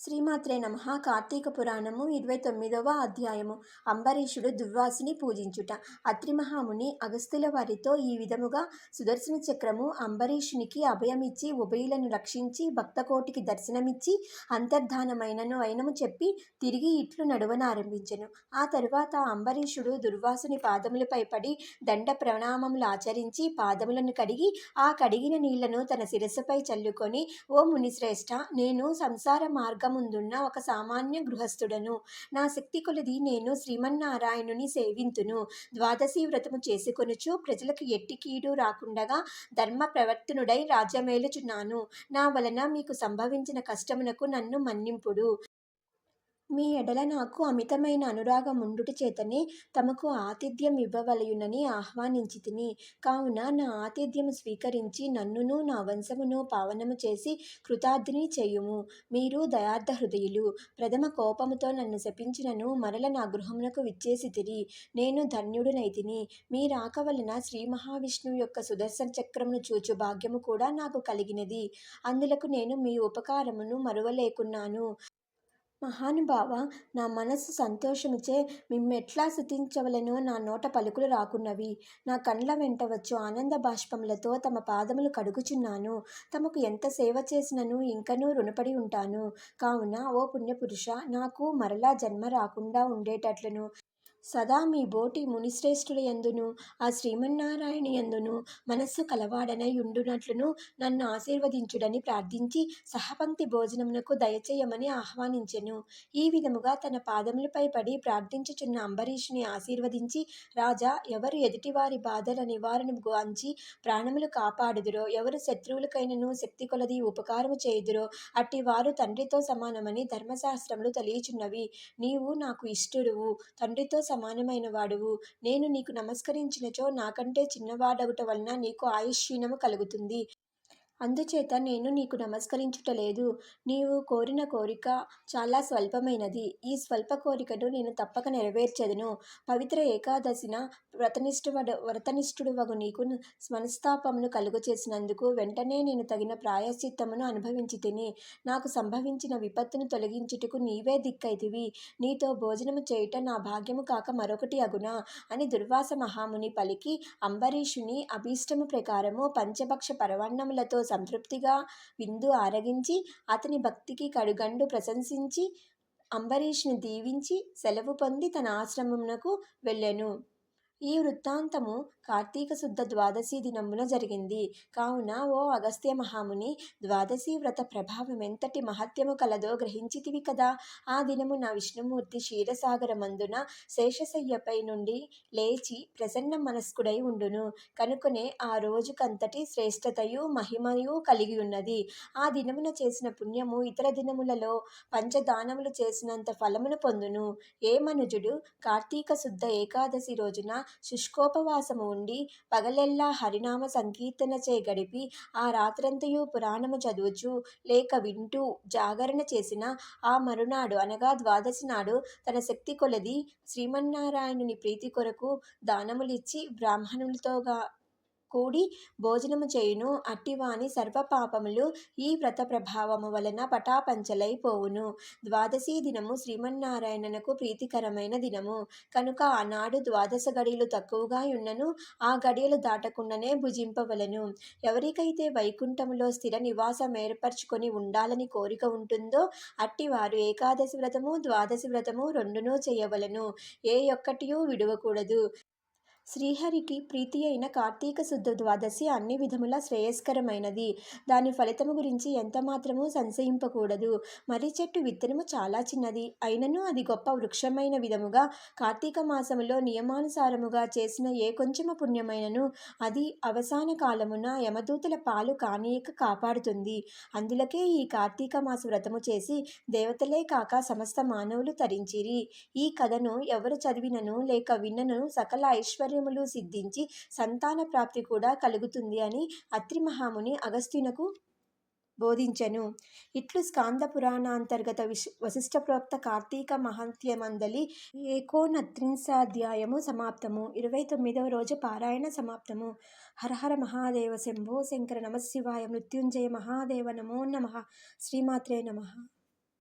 శ్రీమాత్రే నమ. కార్తీక పురాణము ఇరవై తొమ్మిదవ అధ్యాయము. అంబరీషుడు దుర్వాసుని పూజించుట. అత్రిమహాముని అగస్తుల వారితో ఈ విధముగా సుదర్శన చక్రము అంబరీషునికి అభయమిచ్చి ఉభయులను రక్షించి భక్తకోటికి దర్శనమిచ్చి అంతర్ధానమైనను అయినము చెప్పి తిరిగి ఇట్లు నడువనారంభించెను. ఆ తరువాత అంబరీషుడు దుర్వాసుని పాదములపై పడి దండ ప్రణామములు ఆచరించి పాదములను కడిగి ఆ కడిగిన నీళ్ళను తన శిరస్సుపై చల్లుకొని ఓ మునిశ్రేష్ఠ నేను సంసార మార్గం ముందున్న ఒక సామాన్య గృహస్థుడను. నా శక్తి కొలది నేను శ్రీమన్నారాయణుని సేవింతును. ద్వాదశి వ్రతము చేసుకొనుచు ప్రజలకు ఎట్టి కీడు రాకుండగా ధర్మ ప్రవర్తనుడై రాజ్యమేలుచున్నాను. నా వలన మీకు సంభవించిన కష్టమునకు నన్ను మన్నింపుడు. మీ ఎడల నాకు అమితమైన అనురాగం ఉండుటి చేతనే తమకు ఆతిథ్యం ఇవ్వవలయునని ఆహ్వానించి తిని కావున నా ఆతిథ్యము స్వీకరించి నన్నును నా వంశమును పావనము చేసి కృతార్థిని చేయుము. మీరు దయార్థ హృదయులు ప్రథమ కోపముతో నన్ను శపించినను మరల నా గృహమునకు విచ్చేసి తిరి నేను ధన్యుడునైతిని. మీ రాక వలన శ్రీ మహావిష్ణువు యొక్క సుదర్శన చక్రమును చూచు భాగ్యము కూడా నాకు కలిగినది. అందులకు నేను మీ ఉపకారమును మరువలేకున్నాను. మహానుభావ నా మనస్సు సంతోషమిచే మిమ్మెట్లా స్థుతించవలెనో నా నోట పలుకులు రాకున్నవి. నా కండ్ల వెంట వచ్చు ఆనంద బాష్పములతో తమ పాదములు కడుగుచున్నాను. తమకు ఎంత సేవ చేసినను ఇంకనూ రుణపడి ఉంటాను. కావున ఓ పుణ్యపురుష నాకు మరలా జన్మ రాకుండా ఉండేటట్లును. సదా మీ బోటి మునిశ్రేష్ఠుల యందును ఆ శ్రీమన్నారాయణ యందును మనస్సు కలవాడనై ఉండునట్లును నన్ను ఆశీర్వదించుడని ప్రార్థించి సహపంక్తి భోజనమునకు దయచేయమని ఆహ్వానించెను. ఈ విధముగా తన పాదములపై పడి ప్రార్థించుచున్న అంబరీషుని ఆశీర్వదించి రాజా ఎవరు ఎదుటివారి బాధల నివారణ గాంచి ప్రాణములు కాపాడుదురో ఎవరు శత్రువులకైనను శక్తి కొలది ఉపకారము చేయుదురో అట్టి వారు తండ్రితో సమానమని ధర్మశాస్త్రములు తెలియచున్నవి. నీవు నాకు ఇష్టుడువు. తండ్రితో సమానమైన వాడువు నేను నీకు నమస్కరించినచో నాకంటే చిన్నవాడవుట వలన నీకు ఆయుష్షీణము కలుగుతుంది. అందుచేత నేను నీకు నమస్కరించుటలేదు. నీవు కోరిన కోరిక చాలా స్వల్పమైనది. ఈ స్వల్ప కోరికను నేను తప్పక నెరవేర్చెదను. పవిత్ర ఏకాదశిన వ్రతనిష్ఠువడు వ్రతనిష్ఠుడు వగు నీకు మనస్తాపమును కలుగు చేసినందుకు వెంటనే నేను తగిన ప్రాయశ్చిత్తమును అనుభవించి తిని నాకు సంభవించిన విపత్తును తొలగించుటకు నీవే దిక్కైతివి. నీతో భోజనము చేయుట నా భాగ్యము కాక మరొకటి అగునా? అని దుర్వాస మహాముని పలికి అంబరీషుని అభీష్టము ప్రకారము పంచభక్ష పరవన్నములతో సంతృప్తిగా విందు ఆరగించి అతని భక్తికి కడుగండు ప్రశంసించి అంబరీష్ని దీవించి సెలవు పొంది తన ఆశ్రమమునకు వెళ్ళెను. ఈ వృత్తాంతము కార్తీక శుద్ధ ద్వాదశి దినమున జరిగింది. కావున ఓ అగస్త్య మహాముని ద్వాదశి వ్రత ప్రభావం ఎంతటి మహత్యము కలదో గ్రహించితివి కదా. ఆ దినము నా విష్ణుమూర్తి క్షీరసాగరమందున శేషశయ్యపై నుండి లేచి ప్రసన్న మనస్కుడై ఉండును. కనుకనే ఆ రోజుకంతటి శ్రేష్టతయు మహిమయు కలిగి ఉన్నది ఆ దినమున చేసిన పుణ్యము ఇతర దినములలో పంచదానములు చేసినంత ఫలమును పొందును. ఏ మనుజుడు కార్తీక శుద్ధ ఏకాదశి రోజున శుష్కోపవాసము ఉండి పగలెల్లా హరినామ సంకీర్తనచే గడిపి ఆ రాత్రంతయు పురాణము చదువుచు లేక వింటూ జాగరణ చేసిన ఆ మరునాడు అనగా ద్వాదశి నాడు తన శక్తి కొలది శ్రీమన్నారాయణుని ప్రీతి కొరకు దానములిచ్చి బ్రాహ్మణులతోగా కూడి భోజనము చేయును. అట్టివాని సర్వపాపములు ఈ వ్రత ప్రభావము వలన పటాపంచలైపోవును. ద్వాదశి దినము శ్రీమన్నారాయణనకు ప్రీతికరమైన దినము. కనుక ఆనాడు ద్వాదశ గడియలు తక్కువగా ఉన్నను ఆ గడియలు దాటకుండానే భుజింపవలను. ఎవరికైతే వైకుంఠములో స్థిర నివాసం ఏర్పరచుకొని ఉండాలని కోరిక ఉంటుందో అట్టివారు ఏకాదశి వ్రతము ద్వాదశి వ్రతము రెండునూ చేయవలను. ఏ ఒక్కటియూ విడవకూడదు. శ్రీహరికి ప్రీతి అయిన కార్తీక శుద్ధ ద్వాదశి అన్ని విధముల శ్రేయస్కరమైనది. దాని ఫలితము గురించి ఎంత మాత్రము సంశయింపకూడదు. మర్రి చెట్టు విత్తనము చాలా చిన్నది. అయినను అది గొప్ప వృక్షమైన విధముగా కార్తీక మాసములో నియమానుసారముగా చేసిన ఏ కొంచెము పుణ్యమైనను అది అవసాన కాలమున యమదూతల పాలు కానీయక కాపాడుతుంది. అందులకే ఈ కార్తీక మాస వ్రతము చేసి దేవతలే కాక సమస్త మానవులు తరించిరి. ఈ కథను ఎవరు చదివినను లేక విన్నను సకల ఐశ్వర్య ఐశ్వర్యములు సిద్ధించి సంతాన ప్రాప్తి కూడా కలుగుతుంది అని అత్రి మహాముని అగస్త్యునకు బోధించెను. ఇట్లు స్కాంద పురాణాంతర్గత విశ్ వశిష్ఠ కార్తీక మహంత్యమందలి ఏకోనత్రింశాధ్యాయము సమాప్తము. ఇరవై తొమ్మిదవ రోజు పారాయణ సమాప్తము. హరహర మహాదేవ శంభో శంకర నమశివాయ మృత్యుంజయ మహాదేవ నమో నమ. శ్రీమాత్రే నమ.